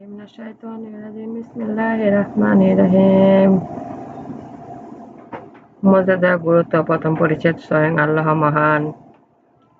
من الشيطان الرجيم بسم الله الرحمن الرحيم মর্যাদা গুরুত্ব প্রথম পরিচ্ছেদ স্বয়ং আল্লাহ মহান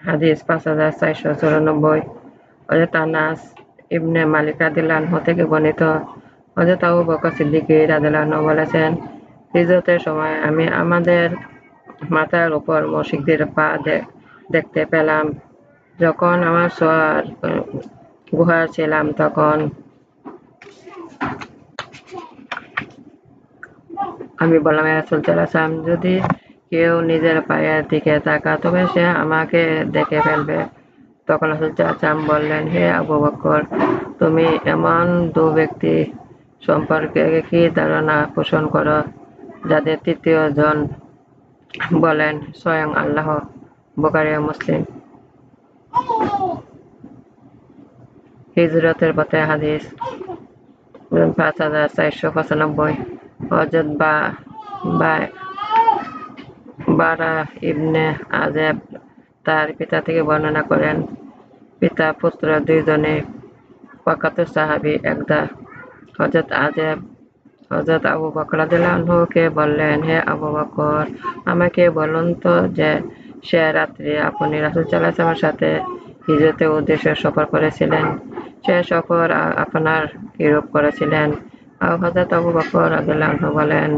হাদিস পাঁচ হাজার চারশো চুরানব্বই হজরত আনাস ইবনে মালিক রাদিল্লাহ থেকে বর্ণিত হজরত আবু বকর সিদ্দিকী রাদিল্লাহ বলেছেন হিজরতের সময় আমি আমাদের মাথার উপর মসজিদের পা দেখতে পেলাম যখন আমার সোয়ার গুহার ছিলাম তখন আমি বললাম রাসুল চালাম যদি কেউ নিজের পায়ের দিকে তাকা তবে সে আমাকে দেখে ফেলবে। তখন রাসুল চাচাম বললেন, হে আবু বকর তুমি এমন দু ব্যক্তি সম্পর্কে কি ধারণা পোষণ করো যাদের তৃতীয় জন বলেন, স্বয়ং আল্লাহ বোকারি মুসলিম হিজরতের পথে হাদিস পাঁচ হাজার চারশো পঁচানব্বই। হজরত বা বারা ইবনে আজেব তার পিতা থেকে বর্ণনা করেন, পিতা, পুত্র দুইজনে প্রখ্যাত সাহাবি একদা। হজরত আজেব হজরত আবু বকরাদুল্লাহকে বললেন, হে আবু বকর, আমাকে বলুন তো যে সে রাত্রি আপনি রাসুল সাল্লাহামের সাথে হিজরতের উদ্দেশ্যে সফর করেছিলেন। সে সফর আপনার কিরূপ করেছিলেন? হজরত আবু বকর আদুল্লাহ বলেন,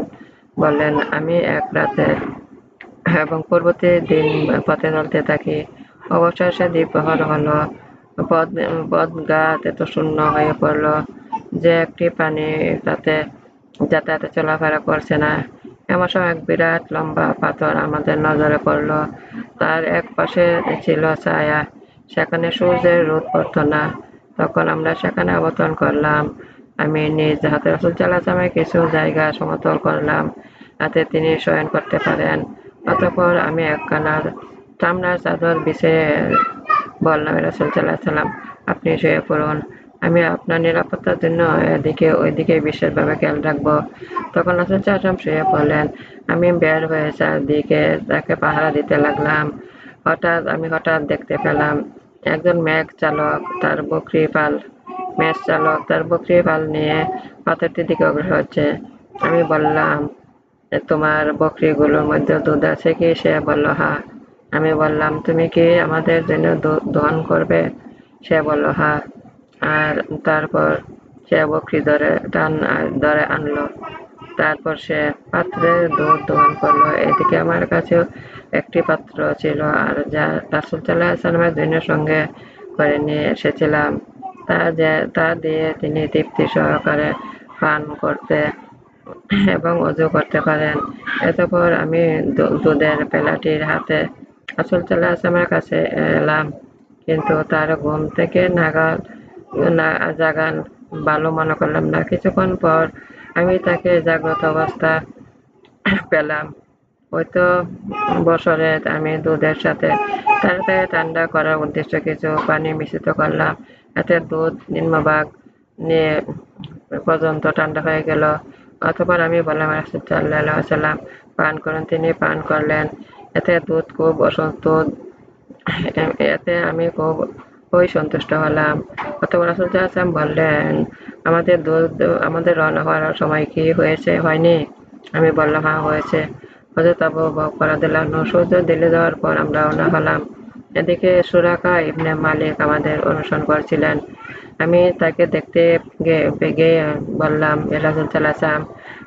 বললেন, আমি এক রাতে এবং পরবর্তী দিন পথে চলতে থাকি। অবশেষে দ্বীপহর হলো। পদ পদঘাট এত শূন্য হয়ে পড়ল যে একটি প্রাণী তাতে যাতায়াতে চলাফেরা করছে না। এমন সময় এক বিরাট লম্বা পাথর আমাদের নজরে পড়ল। তার এক পাশে ছিল ছায়া। সেখানে সূর্যের রোদ পড়তো না। তখন আমরা সেখানে অবতরণ করলাম। আমি নিজ হাতে রসুল চালাচামে কিছু জায়গা সমতল করলাম। যাতে তিনি শয়ন করতে পারেন। অতঃপর আমি একখানা চামড়ার চাদর বিছিয়ে বললাম রসুল চাল্লাহ সাল্লাম আপনি শুয়ে পড়ুন। আমি আপনার নিরাপত্তার জন্য এদিকে ওইদিকে বিশেষভাবে খেয়াল রাখব। তখন রসুল চাষাম শুয়ে পড়লেন। আমি বের হয়ে চারদিকে তাকে পাহারা দিতে লাগলাম। হঠাৎ আমি হঠাৎ দেখতে পেলাম একজন ম্যাগ চালক, তার বকরি পাল ম্যাচ চালক, তার বকরি পাল নিয়ে পাথরটির দিকে অগ্রসর হচ্ছে। আমি বললাম তোমার বকরিগুলোর মধ্যে দুধ আছে কি? সে বলল, হা। আমি বললাম, তুমি কি আমাদের জন্য দহন করবে? সে বলল, হা। আর তারপর সে বকরি ধরে টান, ধরে আনলো। তারপর সে পাত্রে দুধ দহন করল। এদিকে আমার কাছেও একটি পাত্র ছিল আর যা রাসুল সাল্লাহ সাল্লামের জন্য সঙ্গে করে নিয়ে এসেছিলাম। তা যে, তা দিয়ে তিনি তৃপ্তি সহকারে পান করতে এবং অজু করতে পারেন। এতপর আমি দুধের পেলাটির হাতে আসল চাল্লাহ আসলামের কাছে এলাম। কিন্তু তার ঘুম থেকে নাগাল, না, জাগান ভালো মনে করলাম, না, কিছুক্ষণ পর আমি তাকে জাগ্রত অবস্থা পেলাম। হয়তো বছরে আমি দুধের সাথে তাড়াতাড়ি ঠান্ডা করার উদ্দেশ্যে কিছু পানি মিশ্রিত করলাম। এতে দুধ, নিম্নভাগ নিয়ে পর্যন্ত ঠান্ডা হয়ে গেল। অতপর আমি বললাম রাসুল্লাহ সাল্লাম পান করেন, তিনি পান করলেন। এতে দুধ খুব অসন্ত এতে আমি খুব খুবই সন্তুষ্ট হলাম। অতপর রাসুল আসলাম বললেন, আমাদের দুধ, আমাদের রওনা হওয়ার সময় কি হয়েছে, হয়নি? আমি বললাম হ্যাঁ হয়েছে। হজরত আবু বকর সূর্য দিল্লি যাওয়ার পর আমরা রওনা হলাম। এদিকে সুরাকা ইবনে মালিক আমাদের অনুসরণ করছিলেন। আমি তাকে দেখতে গিয়ে বললাম এলাজুল চালাসাম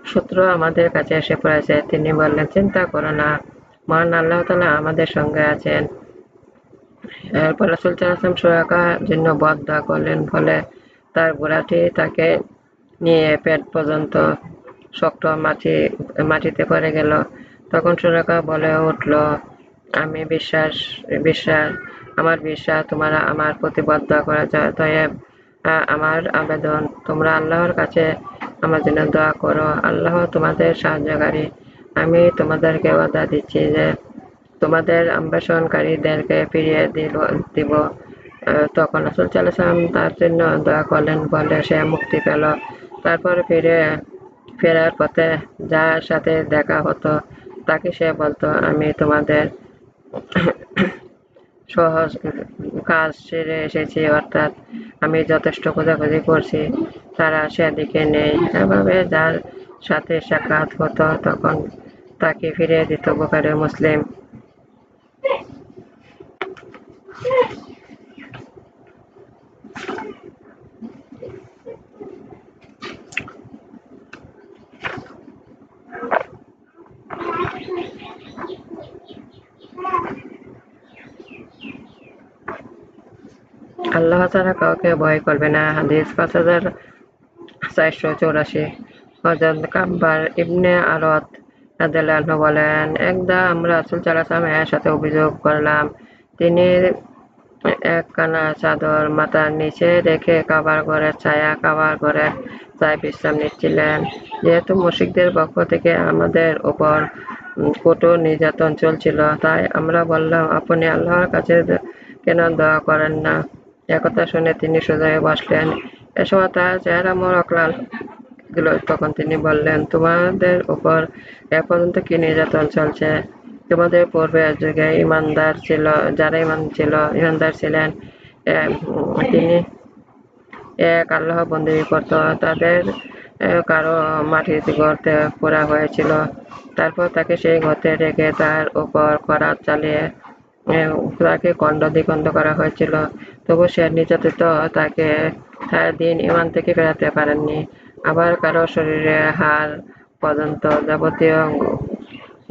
সূত্র আমাদের কাছে এসে পড়েছে। তিনি বললেন, চিন্তা করো না। মহান আল্লাহ তালা আমাদের সঙ্গে আছেন। এরপর রাসুল চালাসাম সুরাকার জন্য বদ করলেন, ফলে তার ঘোড়াটি তাকে নিয়ে পেট পর্যন্ত শক্ত মাটি, মাটিতে পড়ে গেল। তখন সুরাকা বলে উঠল, আমি বিশ্বাস বিশ্বাস, আমার বিশ্বাস, তোমরা আমার প্রতি বদ্ধ করা যায় তয়েব আমার আবেদন, তোমরা আল্লাহর কাছে আমার জন্য দোয়া করো। আল্লাহ তোমাদের সাহায্যকারী। আমি তোমাদেরকে ওয়াদা দিচ্ছি যে, তোমাদের আম্বেষণকারীদেরকে ফিরিয়ে দিল, দিব। তখন আসল চালাম তার জন্য দোয়া করলেন, বলে সে মুক্তি পেল। তারপর ফিরে, ফেরার পথে যার সাথে দেখা হতো তাকে সে বলতো, আমি তোমাদের সহজ কাজ সেরে এসেছি, অর্থাৎ আমি যথেষ্ট খোঁজাখুঁজি করছি, তারা সেদিকে নেই। এভাবে যার সাথে সাক্ষাৎ হতো, তখন তাকে ফিরিয়ে দিত বোকারে মুসলিম। আল্লাহ ছাড়া কাউকে ভয় করবে না। হাদিস পাঁচ হাজার চারশো চৌরাশি। হজরত কাব্বার ইবনে আরত রাদিয়াল্লাহু বলেন, একদা আমরা রাসূল সাল্লাল্লাহু এর সাথে অভিযোগ করলাম। তিনি এক কানা চাদর মাথার নিচে রেখে কাবার ঘরের ছায়া কাবার ঘরের ছায় বিশ্রাম নিচ্ছিলেন যেহেতু মুশিকদের পক্ষ থেকে আমাদের উপর কঠোর নির্যাতন চলছিল, তাই আমরা বললাম, আপনি আল্লাহর কাছে কেন দোয়া করেন না? একথা শুনে তিনি সোজা হয়ে বসলেন। এ সময় তার চেহারা মোড়ক লাল দিল তখন তিনি বললেন, তোমাদের উপর এ পর্যন্ত কি নির্যাতন চলছে? তোমাদের পূর্বে যুগে ইমানদার ছিল, যারা ইমান ছিল, ইমানদার ছিলেন। তিনি এক আল্লাহ বন্দী করত তাদের কারও মাটির গর্তে পোড়া হয়েছিল। তারপর তাকে সেই গর্তে রেখে তার উপর করাত চালিয়ে তাকে খণ্ড দ্বিখণ্ড করা হয়েছিল। তবু সে নির্যাতিত তাকে দিন ইমান থেকে ফেরাতে পারেননি। আবার কারও শরীরে হার পর্যন্ত যাবতীয়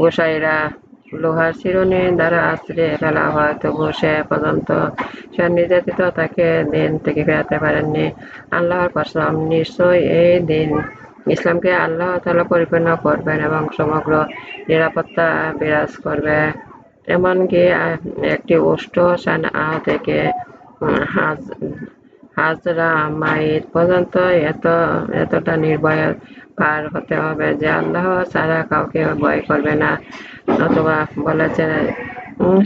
গোসাইরা লোহার চিরুনি দ্বারা আশ্রে ফেলা হয়, তবু সে পর্যন্ত সে নির্যাতিত তাকে দিন থেকে ফেরাতে পারেননি। আল্লাহর কসম নিশ্চয় এই দিন ইসলামকে আল্লাহ তালা পরিপূর্ণ করবেন এবং সমগ্র নিরাপত্তা বিরাজ করবে। এমনকি একটি উষ্ঠ সানা থেকে হাজ হাজরা মাইর পর্যন্ত এত, এতটা নির্ভয় পার হতে হবে যে আল্লাহ ছাড়া কাউকে ভয় করবে না। অথবা বলেছে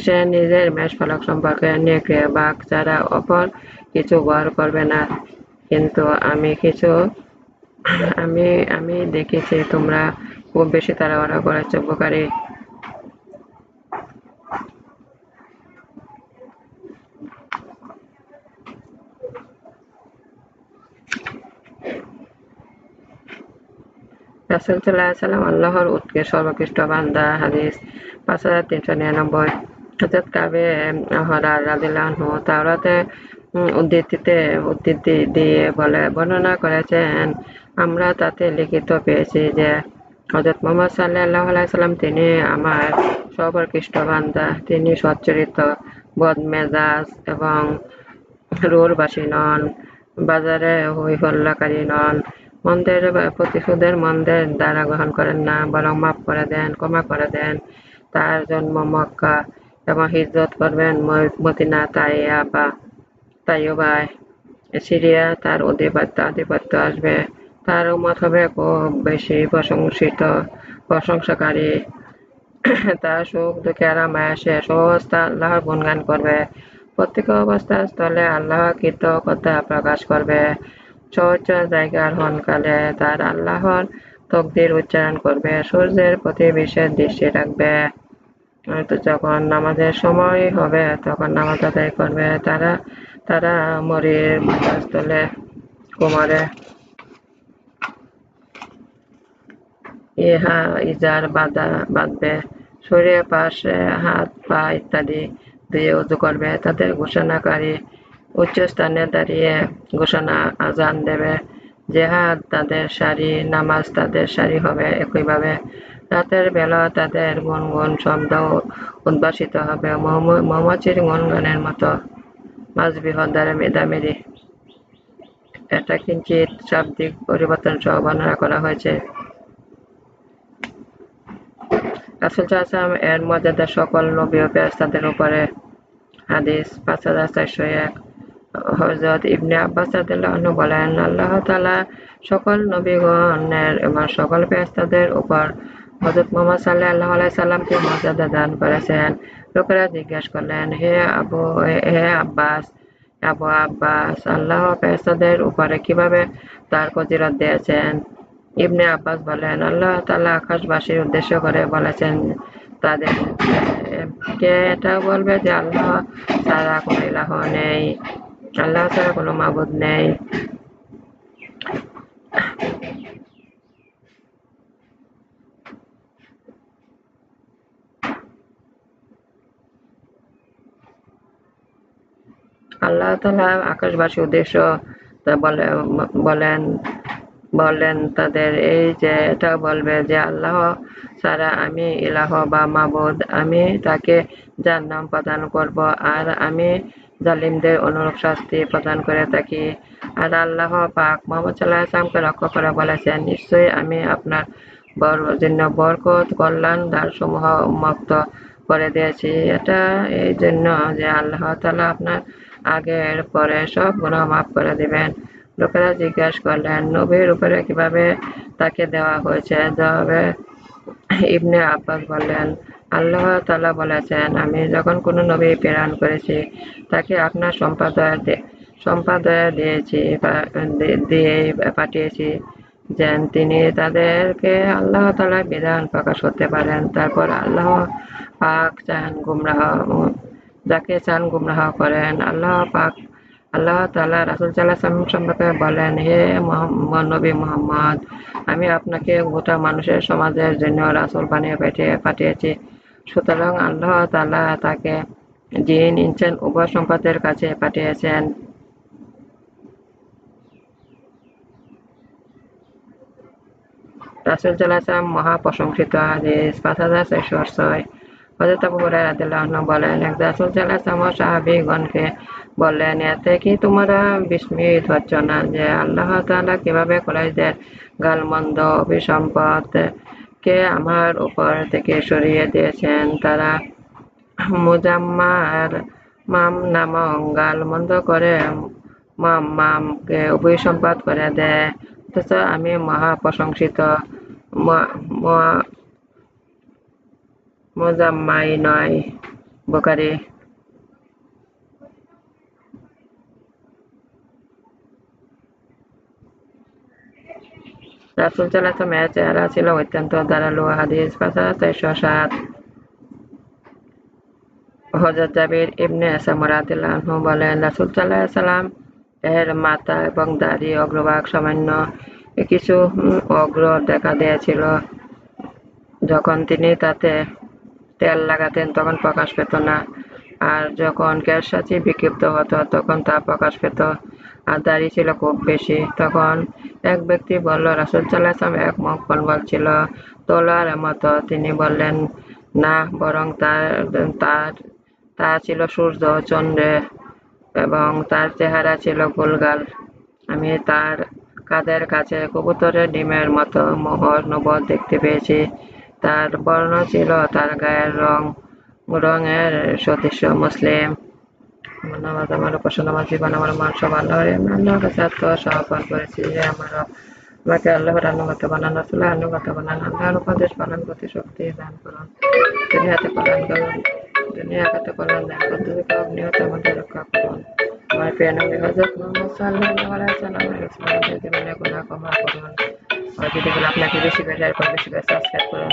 সে নিজের মেষ ফলক সম্পর্কে নেকড়ে, বাঘ ছাড়া অপর কিছু ভর করবে না। কিন্তু আমি কিছু, আমি আমি দেখেছি তোমরা খুব বেশি তাড়াহুড়া করেছ, বোকারি। রাসুল সাল্লাহ সাল্লাম আল্লাহর উৎকে সর্বকৃষ্ট বান্দা, হাদিস পাঁচ হাজার তিনশো নিরানব্বই। হজরত কাবে হরার রাদিল্লাহু তাওরাতে উদ্ধৃতিতে, উদ্ধৃতি দিয়ে বলে, বর্ণনা করেছেন, আমরা তাতে লিখিত পেয়েছি যে হজরত মোহাম্মদ সাল্লাহ সাল্লাম তিনি আমার সর্বকৃষ্ট বান্দা। তিনি সচ্চরিত বদমেজাজ এবং রোরবাসী নন, বাজারে হই হল্লাকারী নন। মন্দের প্রতিশোধের মন্দের দ্বারা গ্রহণ করেন না, বরং মাফ করে দেন, ক্ষমা করে দেন। তার জন্ম মক্কা এবং হিজরত করবেন মদিনা, তাইয়া বা তাইবায় সিরিয়া তার অধিপত্য, আধিপত্য আসবে। তার উমত হবে খুব বেশি প্রশংসিত, প্রশংসাকারী। তার সুখ, দুঃখে আরাম আসে সমস্ত আল্লাহর গুণগান করবে। প্রত্যেক অবস্থার স্থলে আল্লাহ কৃতজ্ঞতা প্রকাশ করবে। চর্চ জায়গার হনকালে তার আল্লাহর তকদির উচ্চারণ করবে, সূর্যের প্রতি বিশেষ দৃষ্টি রাখবে। তো যখন নামাজের সময় হবে, তখন নামাজ আদায় করবে। তারা তারা মরির স্থলে কুমারে। ইহা ইজার বাঁধা, বাঁধবে। শরীরের পাশে হাত পা ইত্যাদি দিয়ে উজু করবে। তাদের ঘোষণাকারী উচ্চ স্থানে দাঁড়িয়ে ঘোষণা আজান দেবে, জেহাদ তাদের সারি, নামাজ তাদের সারি হবে একইভাবে। রাতের বেলা তাদের গুনগুন শব্দ উদ্ভাসিত হবে। মৌমাছির গুনগানের মতো মাছ বৃহদ্বারে মেদামেরি এটা কিঞ্চিত শাব্দিক পরিবর্তন সহ বর্ণনা করা হয়েছে। রাসুল সাহসাম এর মর্যাদা সকল নবী ও তাদের উপরে। হাদিস পাঁচ হাজার চারশো এক। হজরত ইবনে আব্বাস রাদিয়াল্লাহু বলেন, আল্লাহ তাআলা সকল নবীগণের এবং সকল ফেরেশতাদের উপর হযরত মুহাম্মদ সাল্লাল্লাহু আলাইহি সাল্লামকে মর্যাদা দান করেছেন। লোকেরা জিজ্ঞেস করলেন, হে আবু, হে আব্বাস, আবু আব্বাস, আল্লাহ ফেরেশতাদের উপরে কীভাবে তার ফজিলত দিয়েছেন? ইবনে আব্বাস বলেন, আল্লাহ তাআলা আকাশবাসীর উদ্দেশ্য করে বলেছেন, তাদের কে এটা বলবে যে আল্লাহ ছাড়া কোনো ইলাহ নেই। আল্লাহ ছাড়া কোনো মাবুদ নেই। আল্লাহ তালা আকাশবাসী উদ্দেশ্য বলেন বলেন তাদের এই যে এটা বলবে যে আল্লাহ ছাড়া আমি ইলাহ বা মাবুদ, আমি তাকে যার নাম প্রদান করব, আর আমি জালিমদের অনুরূপ শাস্তি প্রদান করে থাকি। আর আল্লাহ পাক মোহাম্মদ সাল্লাহ আসলামকে লক্ষ্য করে বলেছেন, নিশ্চয়ই আমি আপনার বর, জন্য বরকত, কল্যাণ দ্বারসমূহ উন্মুক্ত করে দিয়েছি। এটা এই জন্য যে আল্লাহ তালা আপনার আগের পরে সব গুণা মাফ করে দেবেন। লোকেরা জিজ্ঞেস করলেন, নবীর উপরে কীভাবে তাকে দেওয়া হয়েছে? জবাবে ইবনে আব্বাস বললেন আল্লাহ তালা বলেছেন, আমি যখন কোনো নবী প্রেরণ করেছি, তাকে আপনার সম্পাদয় সম্পাদয় দিয়েছি দিয়ে পাঠিয়েছি যেন তিনি তাদেরকে আল্লাহ তালার বিধান প্রকাশ করতে পারেন। তারপর আল্লাহ পাক চান গুমরাহ, যাকে চান গুমরাহ করেন। আল্লাহ পাক, আল্লাহ তালা রাসুল সাল্লাহ সম্পর্কে বলেন, হে নবী মোহাম্মদ, আমি আপনাকে গোটা মানুষের সমাজের জন্য রাসুল বানিয়ে পাঠিয়ে, পাঠিয়েছি। সুতরাং আল্লাহ তালা তাকে জিন ইনসান উভয় সম্পদের কাছে পাঠিয়েছেন। রাসুল মহা প্রশংসিত হাদিস পাঁচ হাজার ছয় বলেন, রাসূল আলাইহি বললেন, এতে কি তোমরা বিস্মিত হচ্ছ না যে আল্লাহ তাআলা কীভাবে কুরাইশদের গালমন্দ অভিসম্পদ কে আমার উপর থেকে সরিয়ে দিয়েছেন? তারা মুজাম্মার মাম নামং গাল মন্দ করে মাম মামকে অভিসম্পাদ করে দেয়। অথচ আমি মহা প্রশংসিত মোজাম্মাই নয়, বোকারি। রাসুল সাল্লাহ এর চেহারা ছিল অত্যন্ত ধারালো হাদিস পাঁচ হাজার চারশো সাত। হজরত জাবির ইবনে সামরাদিল্লাহ আনহু বলেন রাসুল সাল্লাহ এর মাথা এবং দাড়ি অগ্রভাগ সামান্য কিছু অগ্র দেখা দিয়েছিল। যখন তিনি তাতে তেল লাগাতেন, তখন প্রকাশ পেত না। আর যখন কেশাচি বিক্ষিপ্ত হতো, তখন তা প্রকাশ পেত। আর দাড়ি ছিল খুব বেশি। তখন এক ব্যক্তি বলল, রাসুল সাল্লাহাম এক মুখ কনবল ছিল তোলার মতো। তিনি বললেন, না, বরং তার তার তা ছিল সূর্য, চন্দ্রে, এবং তার চেহারা ছিল গোলগাল। আমি তার কাদের কাছে কবুতরের ডিমের মতো মোহর নবদ দেখতে পেয়েছি। তার বর্ণ ছিল তার গায়ের রং, রঙের সদৃশ্য মুসলিম। আমার নামাজ আমার উপাসনা আমার জীবন আমার মান সব আল্লাহর আল্লাহর কাছে আত্মসমর্পণ করেছি যে আমার আমাকে আল্লাহর আনুগত বানান আসলে আনুগত বানান আল্লাহর উপদেশ পালন করতে শক্তি দান করুন। দুনিয়াতে কল্যাণ করুন। দুনিয়া খাতে কল্যাণ দান করুন। দুর্গা নিহত আমাদের রক্ষা করুন। আমার প্রিয় নবী হজরত মোহাম্মদ সাল্লাল্লাহু আলাইহি সাল্লামের জীবনে জীবনে গুনাহ ক্ষমা করুন। আর ভিডিওগুলো আপনাকে বেশি বেশি শেয়ার বেশি বেশি সাবস্ক্রাইব করুন।